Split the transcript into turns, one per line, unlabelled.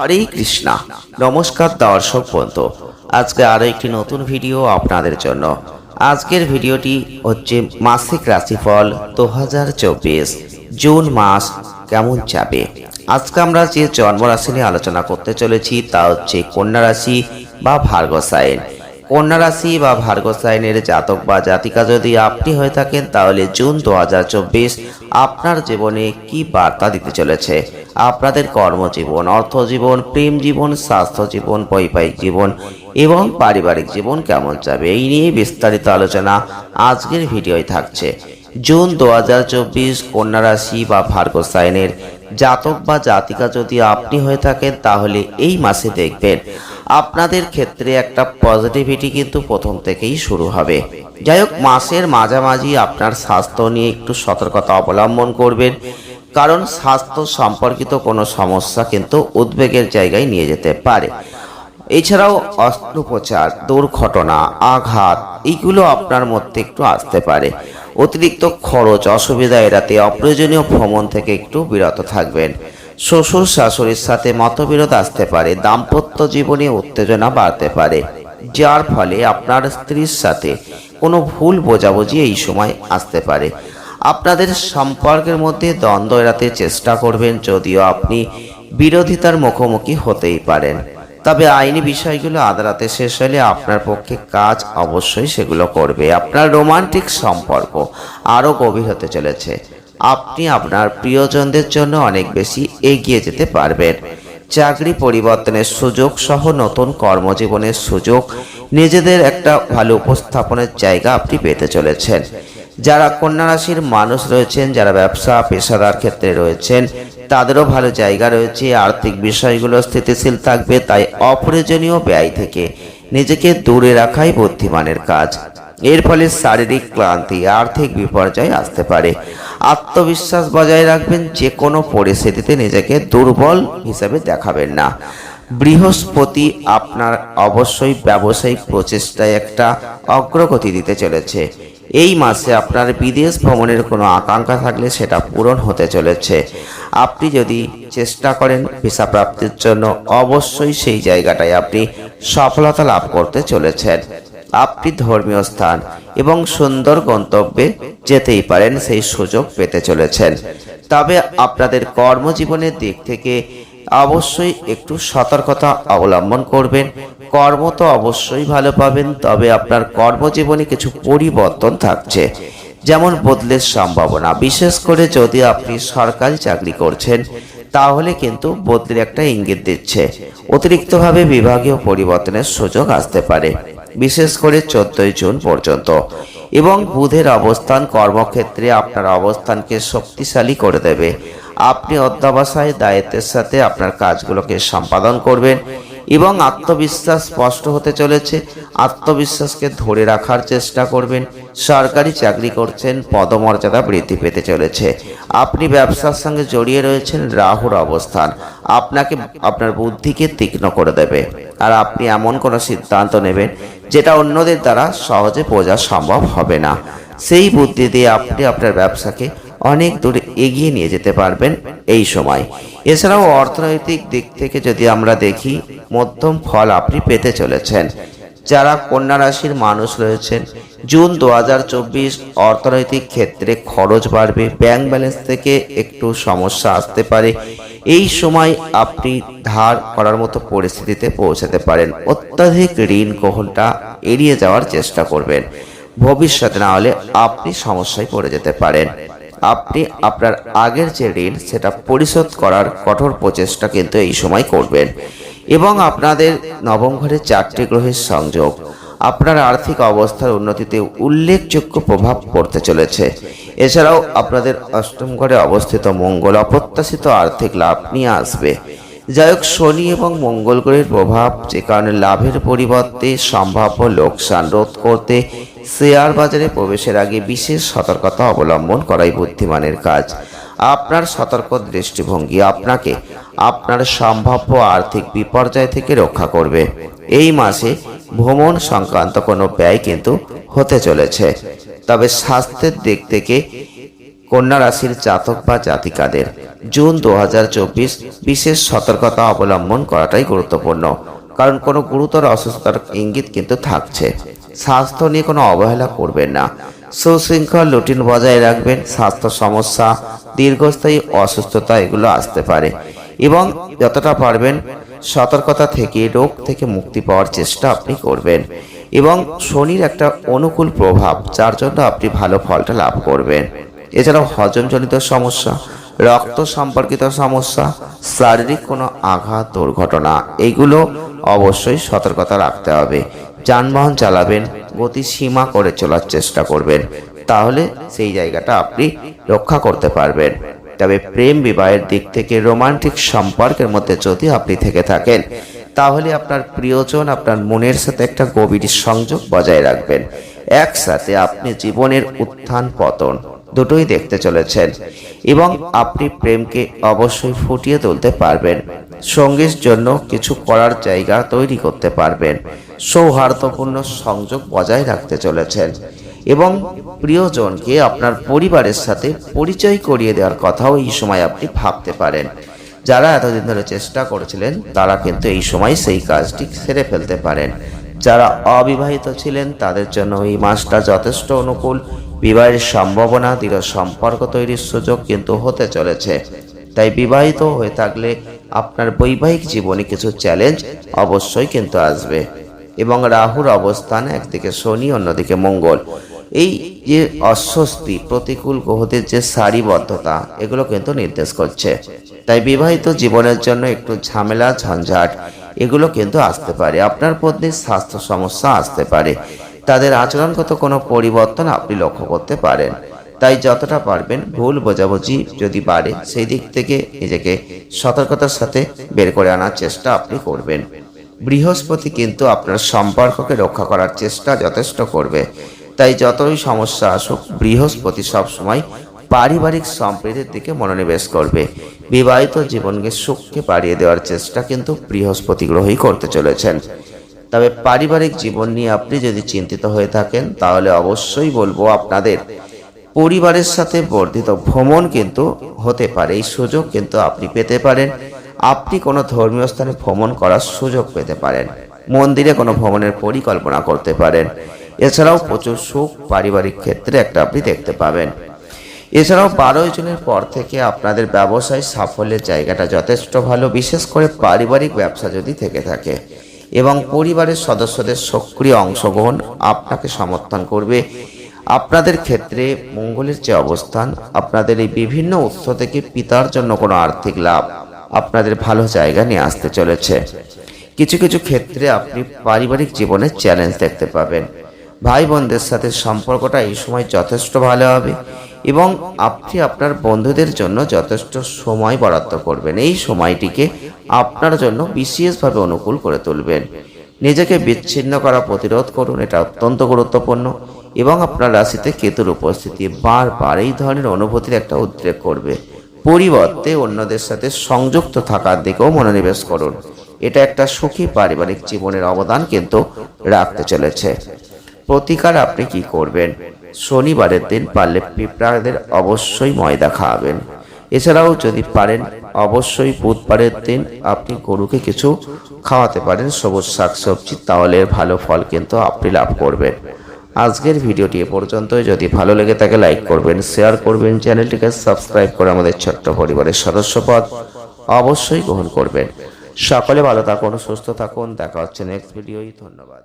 হরে কৃষ্ণা। নমস্কার, দর্শক বন্ধু। আজকে আরও একটি নতুন ভিডিও আপনাদের জন্য। আজকের ভিডিওটি হচ্ছে মাসিক রাশিফল দু হাজার চব্বিশ, জুন মাস কেমন যাবে? আজকে আমরা যে জন্মরাশি নিয়ে আলোচনা করতে চলেছি তা হচ্ছে কন্যা রাশি বা ভার্গসাইন। কন্যা রাশি বা ভার্গসাইনের জাতক বা জাতিকা যদি আপনি হয়ে থাকেন, তাহলে জুন দু হাজার চব্বিশ আপনার জীবনে কি বার্তা দিতে চলেছে? আপনাদের কর্মজীবন, অর্থজীবন, প্রেম জীবন, স্বাস্থ্য জীবন, বৈবাহিক জীবন এবং পারিবারিক জীবন কেমন যাবে? এই নিয়ে বিস্তারিত আলোচনা আজকের ভিডিওয় থাকছে। জুন দু হাজার চব্বিশ কন্যা রাশি বা ভার্গসাইনের জাতক বা জাতিকা যদি আপনি হয়ে থাকেন, তাহলে এই মাসে দেখবেন আপনাদের ক্ষেত্রে একটা পজিটিভিটি কিন্তু প্রথম থেকেই শুরু হবে। যাই হোক মাসের মাঝামাঝি আপনার স্বাস্থ্য নিয়ে একটু সতর্কতা অবলম্বন করবেন, কারণ স্বাস্থ্য সম্পর্কিত কোনো সমস্যা কিন্তু উদ্বেগের জায়গায় নিয়ে যেতে পারে। এছাড়াও অস্ত্রোপচার, দুর্ঘটনা, আঘাত এইগুলো আপনার মধ্যে একটু আসতে পারে। অতিরিক্ত খরচ, অসুবিধা এড়াতে অপ্রয়োজনীয় ভ্রমণ থেকে একটু বিরত থাকবেন। শ্বশুর শাশুড়ির সাথে মতবিরোধ আসতে পারে, দাম্পত্য জীবনে উত্তেজনা বাড়তে পারে। যার ফলে আপনার স্ত্রীর সাথে কোনো ভুল বোঝাবুঝি এই সময় আসতে পারে। আপনাদের সম্পর্কের মধ্যে দ্বন্দ্ব এড়াতে চেষ্টা করবেন যদিও আপনি বিরোধিতার মুখোমুখি হতেই পারেন। তবে আইনি বিষয়গুলো আদালতে শেষ হলে আপনার পক্ষে কাজ অবশ্যই সেগুলো করবে। আপনার রোমান্টিক সম্পর্ক আরও গভীর হতে চলেছে। আপনি আপনার প্রিয়জনদের জন্য অনেক বেশি এগিয়ে যেতে পারবেন। চাকরি পরিবর্তনের সুযোগ সহ নতুন কর্মজীবনের সুযোগ নিজেদের একটা ভালো উপস্থাপনের জায়গা আপনি পেতে চলেছেন। যারা কন্যা রাশির মানুষ রয়েছেন, যারা ব্যবসা, পেশাদার ক্ষেত্রে রয়েছেন, তাদেরও ভালো জায়গা রয়েছে, আর্থিক বিষয়গুলো স্থিতিশীল থাকবে, তাই অপ্রয়োজনীয় ব্যয় থেকে নিজেকে দূরে রাখাই বুদ্ধিমানের কাজ। এর ফলে শারীরিক ক্লান্তি, আর্থিক বিপর্যয় আসতে পারে। আত্মবিশ্বাস বজায় রাখবেন যে কোনো পরিস্থিতিতে নিজেকে দুর্বল হিসাবে দেখাবেন না। বৃহস্পতি আপনার অবশ্যই ব্যবসায়িক প্রচেষ্টায় একটা অগ্রগতি দিতে চলেছে। এই মাসে আপনার বিদেশ ভ্রমণের কোনো আকাঙ্ক্ষা থাকলে সেটা পূরণ হতে চলেছে। আপনি যদি চেষ্টা করেন ভিসা প্রাপ্তির জন্য, অবশ্যই সেই জায়গাটায় আপনি সফলতা লাভ করতে চলেছেন। আপনি ধর্মীয় স্থান এবং সুন্দর গন্তব্যে যেতেই পারেন, সেই সুযোগ পেতে চলেছেন। তবে আপনাদের কর্মজীবনের দিক থেকে অবশ্যই একটু সতর্কতা অবলম্বন করবেন। কর্ম তো অবশ্যই ভালো পাবেন, তবে আপনার কর্মজীবনে কিছু পরিবর্তন থাকছে। যেমন বদলের সম্ভাবনা। বিশেষ করে যদি আপনি সরকারি চাকরি করছেন, তাহলে কিন্তু বদলের একটা ইঙ্গিত দিচ্ছে। অতিরিক্তভাবে বিভাগীয় পরিবর্তনের সুযোগ আসতে পারে, বিশেষ করে চোদ্দই জুন পর্যন্ত। এবং বুধের অবস্থান কর্মক্ষেত্রে আপনার অবস্থানকে শক্তিশালী করে দেবে। আপনি অধ্যাবসায় দায়িত্বের সাথে আপনার কাজগুলোকে সম্পাদন করবেন এবং আত্মবিশ্বাস স্পষ্ট হতে চলেছে। আত্মবিশ্বাসকে ধরে রাখার চেষ্টা করবেন। সরকারি চাকরি করছেন, পদমর্যাদা বৃদ্ধি পেতে চলেছে। আপনি ব্যবসার সঙ্গে জড়িয়ে রয়েছেন, রাহুর অবস্থান আপনাকে, আপনার বুদ্ধিকে তীক্ষ্ণ করে দেবে। আর আপনি এমন কোনো সিদ্ধান্ত নেবেন যেটা অন্যদের দ্বারা সহজে বোঝা সম্ভব হবে না। সেই বুদ্ধি দিয়ে আপনি আপনার ব্যবসাকে অনেক দূরে এগিয়ে নিয়ে যেতে পারবেন এই সময়। এছাড়াও অর্থনৈতিক দিক থেকে যদি আমরা দেখি, মধ্যম ফল আপনি পেতে চলেছেন। যারা কন্যা রাশির মানুষ রয়েছেন, জুন দু হাজার চব্বিশ অর্থনৈতিক ক্ষেত্রে খরচ বাড়বে ব্যাংক ব্যালেন্স থেকে একটু সমস্যা আসতে পারে। এই সময় আপনি ধার করার মতো পরিস্থিতিতে পৌঁছাতে পারেন। অত্যাধিক ঋণ গ্রহণটা এড়িয়ে যাওয়ার চেষ্টা করবেন। ভবিষ্যতে না হলে আপনি সমস্যায় পড়ে যেতে পারেন। আপনি আপনার আগের যে ঋণ, সেটা পরিশোধ করার কঠোর প্রচেষ্টা কিন্তু এই সময় করবেন। এবং আপনাদের নবম ঘরে চারটি গ্রহের সংযোগ, আপনার আর্থিক অবস্থার উন্নতিতে উল্লেখযোগ্য প্রভাব পড়তে চলেছে। এছাড়াও আপনাদের অষ্টম ঘরে অবস্থিত মঙ্গল অপ্রত্যাশিত আর্থিক লাভ নিয়ে আসবে। যাই হোক, শনি এবং মঙ্গল গ্রহের প্রভাব, যে কারণে লাভের পরিবর্তে সম্ভাব্য লোকসান রোধ করতে শেয়ার বাজারে প্রবেশের আগে বিশেষ সতর্কতা অবলম্বন করাই বুদ্ধিমানের কাজ। আপনার সতর্ক দৃষ্টিভঙ্গি আপনাকে আপনার সম্ভাব্য আর্থিক বিপর্যয় থেকে রক্ষা করবে। এই মাসে ভ্রমণ সংক্রান্ত কোনো ব্যয় কিন্তু হতে চলেছে। তবে স্বাস্থ্যের দিক থেকে কন্যা রাশির জাতক বা জাতিকাদের জুন দু বিশেষ সতর্কতা অবলম্বন করাটাই গুরুত্বপূর্ণ। কারণ কোনো গুরুতর অসুস্থতার ইঙ্গিত কিন্তু থাকছে। স্বাস্থ্য নিয়ে কোনো অবহেলা করবেন না। সুশৃঙ্খল রুটিন বজায় রাখবেন, স্বাস্থ্য সমস্যা, দীর্ঘস্থায়ী অসুস্থতা, এগুলো আসতে পারে। এবং যতটা পারবেন, সতর্কতা থেকে, রোগ থেকে মুক্তি পাওয়ার চেষ্টা আপনি করবেন। এবং শনির একটা অনুকূল প্রভাব, যার জন্য আপনি ভালো ফলটা লাভ করবেন। এছাড়াও হজমজনিত সমস্যা, রক্ত সম্পর্কিত সমস্যা, শারীরিক কোনো আঘাত, দুর্ঘটনা, এগুলো অবশ্যই সতর্কতা রাখতে হবে। যানবাহন চালাবেন, গতি সীমা করে চলার চেষ্টা করবেন। তাহলে সেই জায়গাটা আপনি রক্ষা করতে পারবেন। তবে প্রেম বিবাহের দিক থেকে রোমান্টিক সম্পর্কের মধ্যে যদি আপনি থেকে থাকেন, তাহলে আপনার প্রিয়জন আপনার মনের সাথে একটা গভীর সংযোগ বজায় রাখবেন। একসাথে আপনি জীবনের উত্থান পতন দুটোই দেখতে চলেছেন এবং আপনি প্রেমকে অবশ্যই ফুটিয়ে তুলতে পারবেন। সঙ্গীর জন্য কিছু করার জায়গা তৈরি করতে পারবেন। সৌহার্দ্যপূর্ণ সংযোগ বজায় রাখতে চলেছেন। এবং প্রিয়জনকে আপনার পরিবারের সাথে পরিচয় করিয়ে দেওয়ার কথাও এই সময় আপনি ভাবতে পারেন। যারা এতদিন ধরে চেষ্টা করেছিলেন, তারা কিন্তু এই সময় সেই কাজটি সেরে ফেলতে পারেন। যারা অবিবাহিত ছিলেন, তাদের জন্য এই মাসটা যথেষ্ট অনুকূল। বিবাহের সম্ভাবনা, দৃঢ় সম্পর্ক তৈরির সুযোগ কিন্তু হতে চলেছে। তাই বিবাহিত হয়ে থাকলে আপনার বৈবাহিক জীবনে কিছু চ্যালেঞ্জ অবশ্যই কিন্তু আসবে। এবং রাহুর অবস্থান একদিকে শনি, অন্যদিকে মঙ্গল। এই যে অস্বস্তি, প্রতিকূল গ্রহদের যে সারিবদ্ধতা, এগুলো কিন্তু নির্দেশ করছে। তাই বিবাহিত জীবনের জন্য একটু ঝামেলা, ঝঞ্ঝাট, এগুলো কিন্তু আসতে পারে। আপনার পত্নীর স্বাস্থ্য সমস্যা আসতে পারে। তাদের আচরণগত কোনো পরিবর্তন আপনি লক্ষ্য করতে পারেন। তাই যতটা পারবেন ভুল বোঝাবুঝি যদি বাড়ে, সেই দিক থেকে নিজেকে সতর্কতার সাথে বের করে আনার চেষ্টা আপনি করবেন। বৃহস্পতি কিন্তু আপনার সম্পর্ককে রক্ষা করার চেষ্টা যথেষ্ট করবে। তাই যতই সমস্যা আসুক, বৃহস্পতি সবসময় পারিবারিক সম্প্রীতির দিকে মনোনিবেশ করবে। বিবাহিত জীবনকে সুখকে বাড়িয়ে দেওয়ার চেষ্টা কিন্তু বৃহস্পতি গ্রহই করতে চলেছেন। তবে পারিবারিক জীবন নিয়ে আপনি যদি চিন্তিত হয়ে থাকেন, তাহলে অবশ্যই বলব আপনাদের পরিবারের সাথে বর্ধিত ভ্রমণ কিন্তু হতে পারে। এই সুযোগ কিন্তু আপনি পেতে পারেন। আপনি কোনো ধর্মীয় স্থানে ভ্রমণ করার সুযোগ পেতে পারেন। মন্দিরে কোনো ভ্রমণের পরিকল্পনা করতে পারেন। এছাড়াও প্রচুর সুখ পারিবারিক ক্ষেত্রে একটা আপনি দেখতে পাবেন। এছাড়াও বারোই জুনের পর থেকে আপনাদের ব্যবসায় সাফল্যের জায়গাটা যথেষ্ট ভালো, বিশেষ করে পারিবারিক ব্যবসা যদি থেকে থাকে। এবং পরিবারের সদস্যদের সক্রিয় অংশগ্রহণ আপনাকে সমর্থন করবে। আপনাদের ক্ষেত্রে মঙ্গলের যে অবস্থান, আপনাদের এই বিভিন্ন উৎস থেকে পিতার জন্য কোনো আর্থিক লাভ আপনাদের ভালো জায়গা নিয়ে আসতে চলেছে। কিছু কিছু ক্ষেত্রে আপনি পারিবারিক জীবনে চ্যালেঞ্জ দেখতে পাবেন। ভাই বোনদের সাথে সম্পর্কটা এই সময় যথেষ্ট ভালো হবে এবং আপনি আপনার বন্ধুদের জন্য যথেষ্ট সময় বরাদ্দ করবেন। এই সময়টিকে আপনার জন্য বিশেষভাবে অনুকূল করে তুলবেন। নিজেকে বিচ্ছিন্ন করা প্রতিরোধ করুন, এটা অত্যন্ত গুরুত্বপূর্ণ। এবং আপনার রাশিতে কেতুর উপস্থিতি বারবার এই ধরনের অনুভূতির একটা উদ্রেক করবে। পরিবর্তে অন্যদের সাথে সংযুক্ত থাকার দিকেও মনোনিবেশ করুন। এটা একটা সুখী পারিবারিক জীবনের অবদান কিন্তু রাখতে চলেছে। প্রতিকার আপনি কি করবেন? শনিবারের দিন পারলে পিঁপড়াদের অবশ্যই ময়দা খাওয়াবেন এছাড়াও যদি পারেন, অবশ্যই বুধবারের দিন আপনি গরুকে কিছু খাওয়াতে পারেন। সবুজ শাকসবজি, তাহলে ভালো ফল কিন্তু আপনি লাভ করবেন। আজকের ভিডিওটি এ পর্যন্ত যদি ভালো লেগে থাকে, লাইক করবেন, শেয়ার করবেন, চ্যানেলটিকে সাবস্ক্রাইব করে আমাদের ছোট্ট পরিবারের সদস্যপদ অবশ্যই গ্রহণ করবেন। সকলে ভালো থাকুন, সুস্থ থাকুন। দেখা হচ্ছে নেক্সট ভিডিওই ধন্যবাদ।